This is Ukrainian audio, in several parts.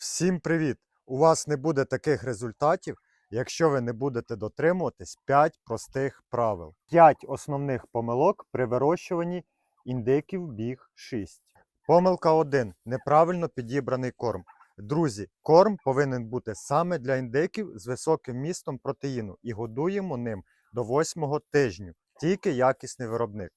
Всім привіт! У вас не буде таких результатів, якщо ви не будете дотримуватись 5 простих правил. 5 основних помилок при вирощуванні індиків біг 6. Помилка 1. Неправильно підібраний корм. Друзі, корм повинен бути саме для індиків з високим містом протеїну і годуємо ним до 8 тижню, тільки якісний виробник.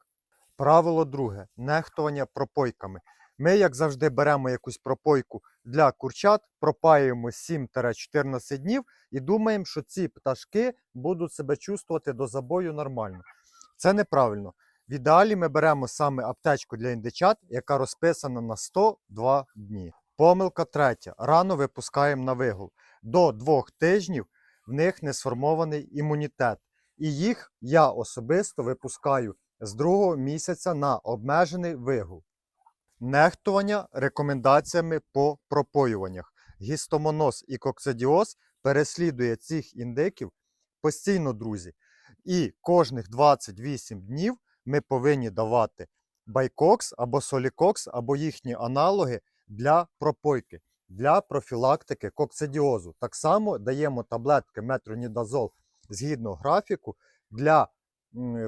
Правило друге нехтування пропойками. Ми, як завжди, беремо якусь пропойку для курчат, пропаюємо 7-14 днів і думаємо, що ці пташки будуть себе чувствувати до забою нормально. Це неправильно. В ідеалі ми беремо саме аптечку для індичат, яка розписана на 102 дні. Помилка третя. Рано випускаємо на вигул. До двох тижнів в них не сформований імунітет. І їх я особисто випускаю з другого місяця на обмежений вигул. Нехтування рекомендаціями по пропоюваннях. Гістомоноз і коксидіоз переслідує цих індиків постійно, друзі. І кожних 28 днів ми повинні давати байкокс або солікокс, або їхні аналоги для пропойки, для профілактики коксидіозу. Так само даємо таблетки метронідазол згідно графіку для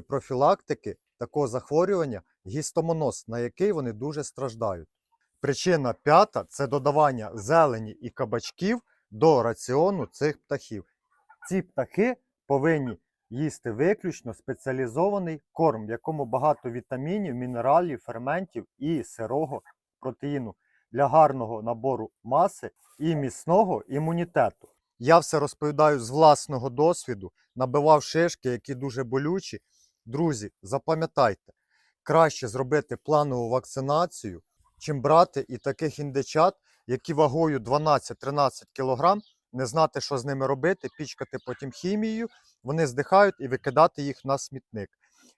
профілактики такого захворювання гістомоноз, на який вони дуже страждають. Причина п'ята це додавання зелені і кабачків до раціону цих птахів. Ці птахи повинні їсти виключно спеціалізований корм, в якому багато вітамінів, мінералів, ферментів і сирого протеїну для гарного набору маси і міцного імунітету. Я все розповідаю з власного досвіду, набивав шишки, які дуже болючі. Друзі, запам'ятайте, краще зробити планову вакцинацію, чим брати і таких індичат, які вагою 12-13 кг, не знати, що з ними робити, пічкати потім хімією, вони здихають і викидати їх на смітник.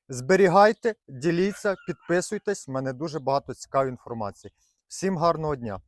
Зберігайте, діліться, підписуйтесь, в мене дуже багато цікавої інформації. Всім гарного дня!